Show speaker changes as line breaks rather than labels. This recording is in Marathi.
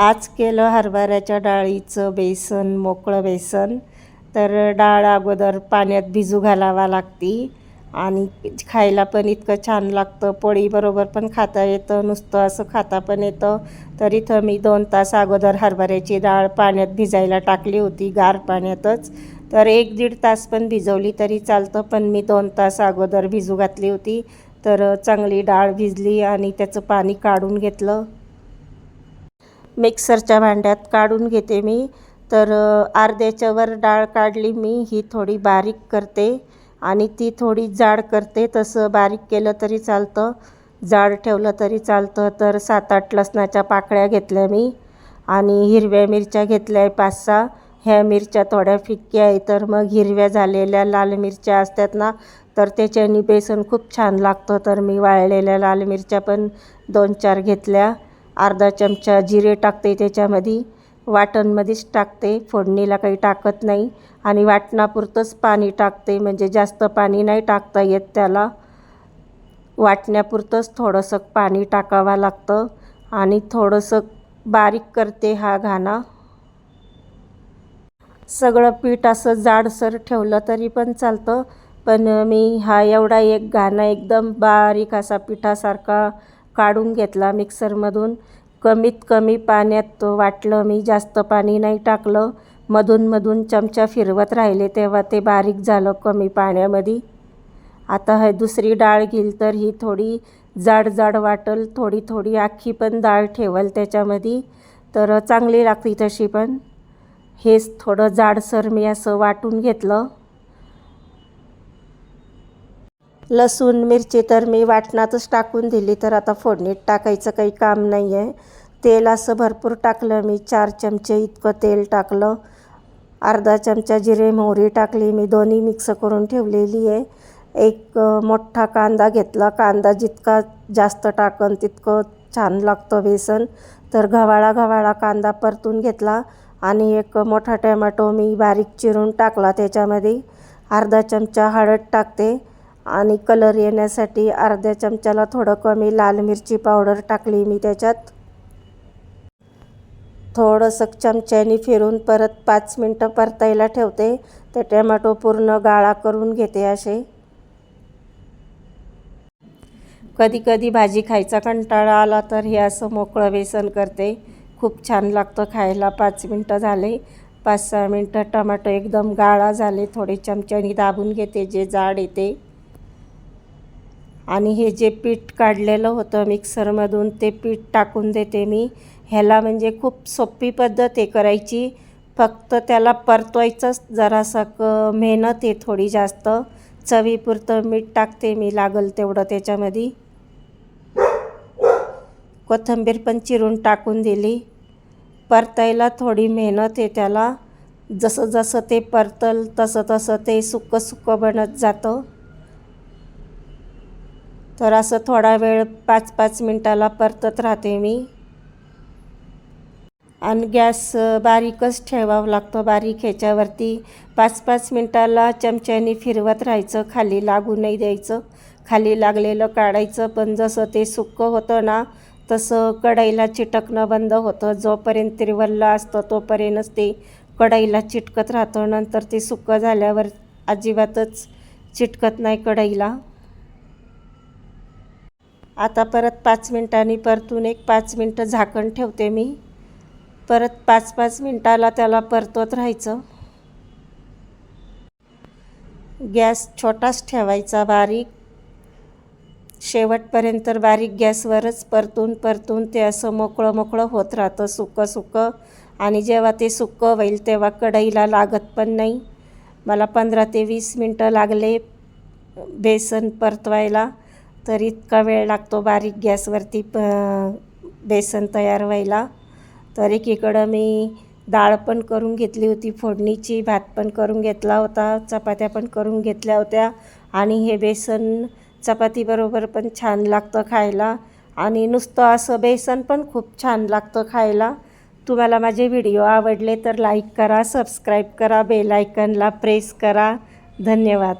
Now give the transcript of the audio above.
आज केलं हरभऱ्याच्या डाळीचं बेसन मोकळं बेसन. तर डाळ अगोदर पाण्यात भिजू घालावा लागती आणि खायला पण इतकं छान लागतं. पोळीबरोबर पण खाता येतं नुसतं असं खाता पण येतं. तर इथं मी दोन तास अगोदर हरभऱ्याची डाळ पाण्यात भिजायला टाकली होती गार पाण्यातच. तर एक दीड तास पण भिजवली तरी चालतं पण मी दोन तास अगोदर भिजू घातली होती. तर चांगली डाळ भिजली आणि त्याचं पाणी काढून घेतलं. मिक्सरच्या भांड्यात काढून घेते मी. तर अर्ध्याच्यावर डाळ काढली मी ही थोडी बारीक करते आणि ती थोडी जाड करते. तसं बारीक केलं तरी चालतं जाड ठेवलं तरी चालतं. तर सात आठ लसणाच्या पाकळ्या घेतल्या मी आणि हिरव्या मिरच्या घेतल्या आहे पाच सहा ह्या मिरच्या थोड्या फिक्क्या आहे तर मग हिरव्या झालेल्या लाल मिरच्या असतात ना तर त्याच्यानी बेसन खूप छान लागतं. तर मी वाळलेल्या लाल मिरच्या पण दोन चार घेतल्या. अर्धा चमचा जिरे टाकते त्याच्यामध्ये. वाटणमध्येच टाकते. फोडणीला काही टाकत नाही. आणि वाटणापुरतंच पाणी टाकते. म्हणजे जास्त पाणी नाही टाकता येत त्याला. वाटण्यापुरतंच थोडंसं पाणी टाकावं लागतं. आणि थोडंसं बारीक करते हा घाणा. सगळं पीठ असं जाडसर ठेवलं तरी पण चालतं. पण मी हा एवढा एक घाणा एकदम बारीक असा पिठासारखा काढून घेतला मिक्सरमधून. कमीत कमी पाण्यात वाटलं मी जास्त पाणी नाही टाकलं. मधून मधून चमचा फिरवत राहिले तेव्हा ते बारीक झालं कमी पाण्यामध्ये. आता हे दुसरी डाळ घेईल तर ही थोडी जाड जाड वाटल थोडी थोडी आखी पण डाळ ठेवल त्याच्यामध्ये. तर चांगली लागते तशी पण. हेच थोडं जाडसर मी असं वाटून घेतलं. लसूण मिरची तर मी वाटणातच टाकून दिली तर आता फोडणीत टाकायचं काही काम नाही आहे तेल असं भरपूर टाकलं मी चार चमचे इतकं तेल टाकलं. अर्धा चमचा जिरे मोहरी टाकली मी दोन्ही मिक्स करून ठेवलेली आहे. एक मोठा कांदा घेतला कांदा जितका जास्त टाकन तितकं छान लागतं बेसन. तर घवाळा घवाळा कांदा परतून घेतला आणि एक मोठा टॅमॅटो मी बारीक चिरून टाकला त्याच्यामध्ये. अर्धा चमचा हळद टाकते. आणि कलर येण्यासाठी अर्ध्या चमच्याला थोडं कमी लाल मिरची पावडर टाकली मी त्याच्यात. थोडंसं चमच्याने फिरून परत पाच मिनटं परतायला ठेवते. ते टॅमॅटो पूर्ण गाळा करून घेते असे. कधी कधी भाजी खायचा कंटाळा आला तर हे असं मोकळं बेसन करते. खूप छान लागतं खायला. पाच मिनटं झाले. पाच सहा मिनटं टमाटो एकदम गाळा झाले. थोडे चमच्याने दाबून घेते. जे जाड येते आणि हे जे पीठ काढलेलं होतं मिक्सरमधून ते पीठ टाकून देते मी. ह्याला म्हणजे खूप सोपी पद्धत आहे करायची. फक्त त्याला परतवायचंच जरासं क मेहनत आहे थोडी जास्त. चवीपुरतं मीठ टाकते मी लागल तेवढं त्याच्यामध्ये. कोथिंबीर पण चिरून टाकून दिली. परतायला थोडी मेहनत आहे त्याला. जसं जसं ते परतल तसं तसं ते सुक्कं सुक्कं बनत जातं. तर असं थोडा वेळ पाच पाच मिनटाला परतत राहते मी. आणि गॅस बारीकच ठेवावं लागतो. बारीक ह्याच्यावरती पाच पाच मिनटाला चमच्याने फिरवत राहायचं. खाली लागू नाही द्यायचं. खाली लागलेलं काढायचं. पण जसं ते सुक्कं होतं ना तसं कढईला चिटकणं बंद होतं. जोपर्यंत तिरवल्ला असतं तोपर्यंतच ते कढईला चिटकत राहतं. नंतर ते सुक्कं झाल्यावर अजिबातच चिटकत नाही कढईला. आता परत पाच मिनटांनी परतून एक पाच मिनटं झाकण ठेवते मी. परत पाच पाच मिनटाला त्याला परतवत राहायचं. गॅस छोटाच ठेवायचा बारीक. शेवटपर्यंत बारीक गॅसवरच परतून परतून ते असं मोकळं मोकळं होत राहतं सुकं सुकं. आणि जेव्हा ते सुकं होईल तेव्हा कढईला लागत पण नाही. मला पंधरा ते वीस मिनटं लागले बेसन परतवायला. तर इतका वेळ लागतो बारीक गॅसवरती प बेसन तयार व्हायला. तर एकीकडं मी डाळ पण करून घेतली होती फोडणीची भात पण करून घेतला होता चपात्या पण करून घेतल्या होत्या. आणि हे बेसन चपातीबरोबर पण छान लागतं खायला. आणि नुसतं असं बेसन पण खूप छान लागतं खायला. तुम्हाला माझे व्हिडिओ आवडले तर लाईक करा सबस्क्राईब करा बेल आयकनला प्रेस करा. धन्यवाद.